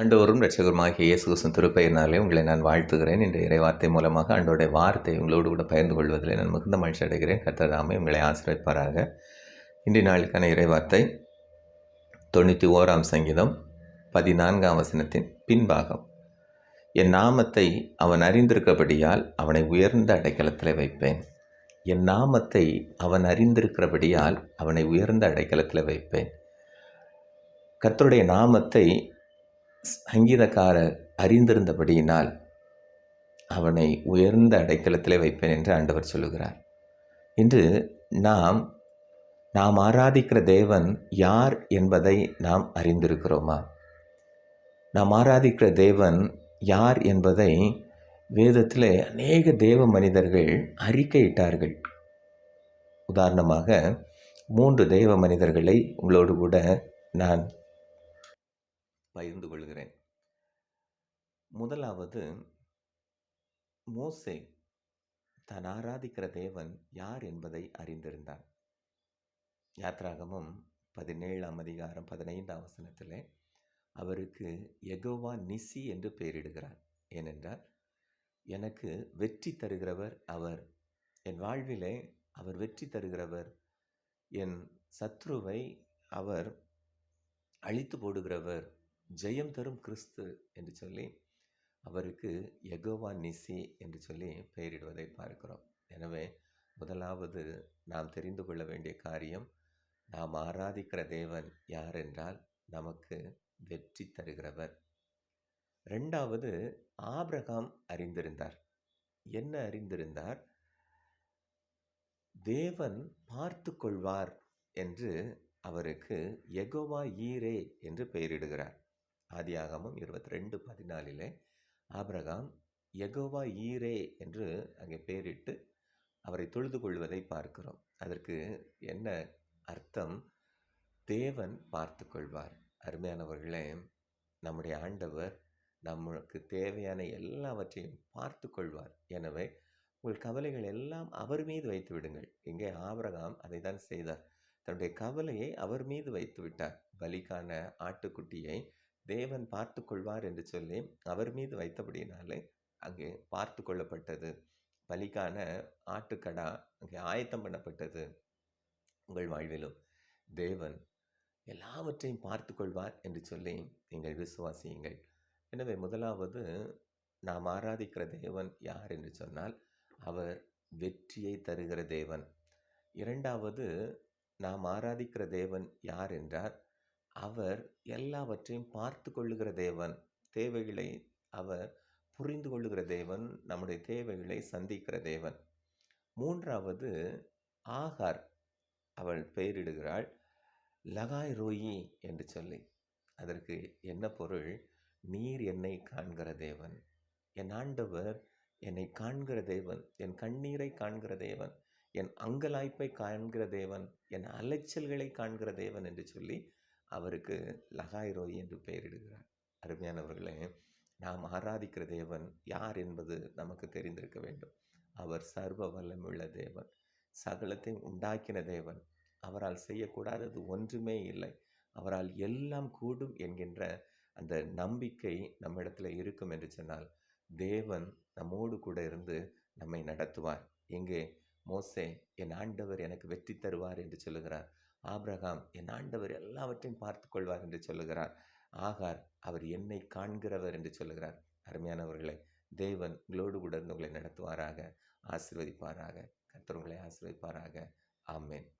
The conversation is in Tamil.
அண்டோரும் ரட்சகருமாகிய இயேசு கிறிஸ்துவின் திருப்பெயரினாலே உங்களை நான் வாழ்த்துகிறேன். இந்த இறைவார்த்தை மூலமாக அன்றோடைய வார்த்தை உங்களோடு கூட பகிர்ந்து கொள்வதில் நான் மிகுந்த மகிழ்ச்சி அடைகிறேன். கத்ததாமே உங்களை ஆசிரியப்பாராக இன்றைய நாளுக்கான இறைவார்த்தை தொண்ணூற்றி ஓராம் சங்கீதம் பதினான்காம் வசனத்தின் பின்பாகம். என் நாமத்தை அவன் அறிந்திருக்கிறபடியால் அவனை உயர்ந்த அடைக்கலத்தில் வைப்பேன். என் நாமத்தை அவன் அறிந்திருக்கிறபடியால் அவனை உயர்ந்த அடைக்கலத்தில் வைப்பேன். கர்த்தருடைய நாமத்தை சங்கீதக்காரர் அறிந்திருந்தபடியினால் அவனை உயர்ந்த அடைக்கலத்திலே வைப்பேன் என்று ஆண்டவர் சொல்லுகிறார். இன்று நாம் நாம் ஆராதிக்கிற தேவன் யார் என்பதை நாம் அறிந்திருக்கிறோமா? நாம் ஆராதிக்கிற தேவன் யார் என்பதை வேதத்தில் அநேக தேவ மனிதர்கள் அறிக்கையிட்டார்கள். உதாரணமாக மூன்று தெய்வ மனிதர்களை உங்களோடு கூட நான் பகிர்ந்து கொள்கிறேன். முதலாவது மோசே தான் ஆராதிக்கிற தேவன் யார் என்பதை அறிந்திருந்தான். யாத்ராகமும் பதினேழாம் அதிகாரம் பதினைந்தாம் வசனத்தில் அவருக்கு எகோவா நிசி என்று பெயரிடுகிறார். ஏனென்றால் எனக்கு வெற்றி தருகிறவர் அவர். என் வாழ்விலே அவர் வெற்றி தருகிறவர். என் சத்ருவை அவர் அழித்து போடுகிறவர். ஜெயம் தரும் கிறிஸ்து என்று சொல்லி அவருக்கு எகோவா நிசி என்று சொல்லி பெயரிடுவதை பார்க்கிறோம். எனவே முதலாவது நாம் தெரிந்து கொள்ள வேண்டிய காரியம் நாம் ஆராதிக்கிற தேவன் யார் என்றால் நமக்கு வெற்றி தருகிறவர். ரெண்டாவது ஆபிரகாம் அறிந்திருந்தார். என்ன அறிந்திருந்தார்? தேவன் பார்த்து கொள்வார் என்று அவருக்கு எகோவா ஈரே என்று பெயரிடுகிறார். ஆதியாகமும் இருபத்தி ரெண்டு பதினாலிலே ஆபிரகாம் எகோவா ஈரே என்று அங்கே பெயரிட்டு அவரை தொழுது கொள்வதை பார்க்கிறோம். அதற்கு என்ன அர்த்தம்? தேவன் பார்த்து கொள்வார். அருமையானவர்களே நம்முடைய ஆண்டவர் நமக்கு தேவையான எல்லாவற்றையும் பார்த்து கொள்வார். எனவே உங்கள் கவலைகள் எல்லாம் அவர் மீது வைத்து விடுங்கள். இங்கே ஆபரகாம் அதை தான் செய்தார். தன்னுடைய கவலையை அவர் மீது வைத்து விட்டார். பலிக்கான ஆட்டுக்குட்டியை தேவன் பார்த்து கொள்வார் என்று சொல்லி அவர் மீது வைத்தபடினாலே அங்கே பார்த்து கொள்ளப்பட்டது. பலிக்கான ஆட்டுக்கடா அங்கே ஆயத்தம் பண்ணப்பட்டது உங்கள் வாழ்விலும். தேவன் எல்லாவற்றையும் பார்த்து கொள்வார் என்று சொல்லி நீங்கள் விசுவாசியுங்கள். எனவே முதலாவது நாம் ஆராதிக்கிற தேவன் யார் என்று சொன்னால் அவர் வெற்றியை தருகிற தேவன். இரண்டாவது நாம் ஆராதிக்கிற தேவன் யார் என்றார் அவர் எல்லாவற்றையும் பார்த்து கொள்ளுகிற தேவன். தேவைகளை அவர் புரிந்து கொள்ளுகிற தேவன் நம்முடைய தேவைகளை சந்திக்கிற தேவன். மூன்றாவது ஆகார் அவள் பெயரிடுகிறாள் லகாய் ரோயி என்று சொல்லி. அதற்கு என்ன பொருள்? நீர் என்னை காண்கிற தேவன். என் ஆண்டவர் என்னை காண்கிற தேவன். என் கண்ணீரை காண்கிற தேவன். என் அங்கலாய்ப்பை காண்கிற தேவன். என் அலைச்சல்களை காண்கிற தேவன் என்று சொல்லி அவருக்கு லகாய் என்று பெயரிடுகிறார் அருமையானவர்களே நாம் ஆராதிக்கிற தேவன் யார் என்பது நமக்கு தெரிந்திருக்க வேண்டும். அவர் சர்வ வல்லமுள்ள தேவன் சகலத்தையும் உண்டாக்கின தேவன். அவரால் செய்யக்கூடாதது ஒன்றுமே இல்லை. அவரால் எல்லாம் கூடும் என்கின்ற அந்த நம்பிக்கை நம்மிடத்தில் இருக்கும் என்று சொன்னால் தேவன் நம்மோடு கூட இருந்து நம்மை நடத்துவார். எங்கே மோசே என் ஆண்டவர் எனக்கு வெற்றி தருவார் என்று சொல்லுகிறார். ஆப்ரஹாம் என் ஆண்டவர் எல்லாவற்றையும் பார்த்து கொள்வார் என்று சொல்லுகிறார். ஆகார் அவர் என்னை காண்கிறவர் என்று சொல்லுகிறார். அருமையானவர்களை தேவன் உங்களோடு கூட உங்களை நடத்துவாராக ஆசீர்வதிப்பாராக. கர்த்தர் உங்களை ஆசீர்வதிப்பாராக. ஆமேன்.